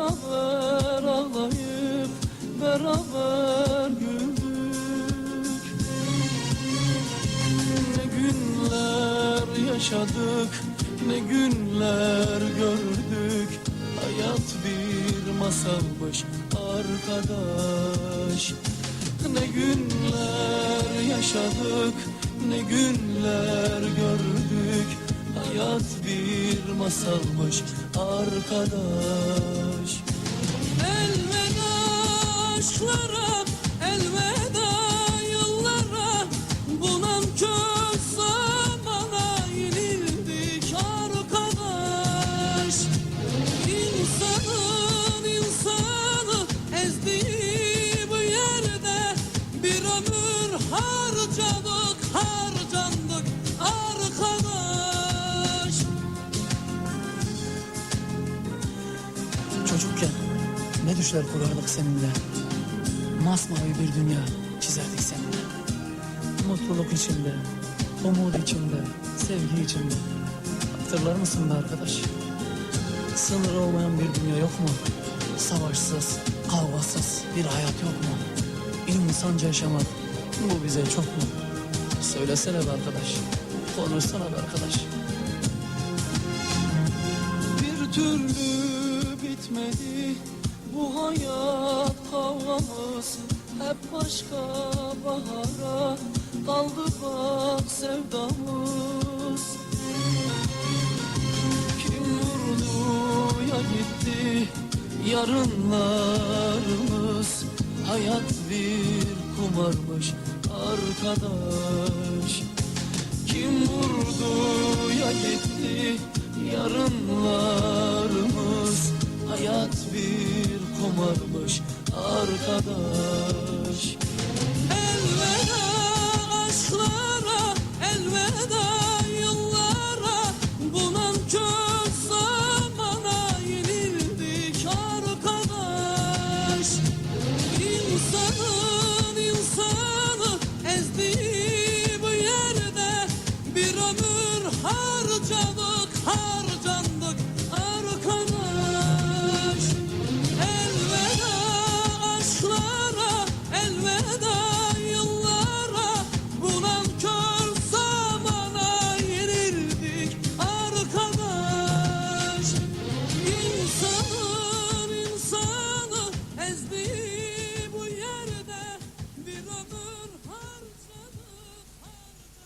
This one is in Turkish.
Beraber ağlayıp beraber güldük. Ne günler yaşadık ne günler gördük. Hayat bir masalmış arkadaş. Ne günler yaşadık ne günler gördük Hayat bir masalmış arkadaş. Elveda aşklara, elveda yıllara Bu nankör zamana yenildik arkadaş. İnsanın insanı ezdiği bu yerde Bir ömür harcadık, Çocukken ne düşler kurardık seninle. Masmavi bir dünya çizerdik seninle. Mutluluk içinde, umut içinde, sevgi içinde. Hatırlar mısın be arkadaş? Sınır olmayan bir dünya yok mu? Savaşsız, kavgasız bir hayat yok mu? İnsanca yaşamak bu bize çok mu? Söylesene be arkadaş, konuşsana be arkadaş. Bir türlü bitmedi bu hayat kavgamız Hep başka bahara kaldı bak sevdamız. Kim vurdu ya gitti yarınlarımız? Hayat bir kumarmış arkadaş. Kim vurdu ya gitti yarınlarımız arkadaş. Elveda aşklara elveda yıllara. Bunan kök zamana yenildik arkadaş. İnsanın insanı ezdiği bu yerde Bir ömür harcadık harcandık.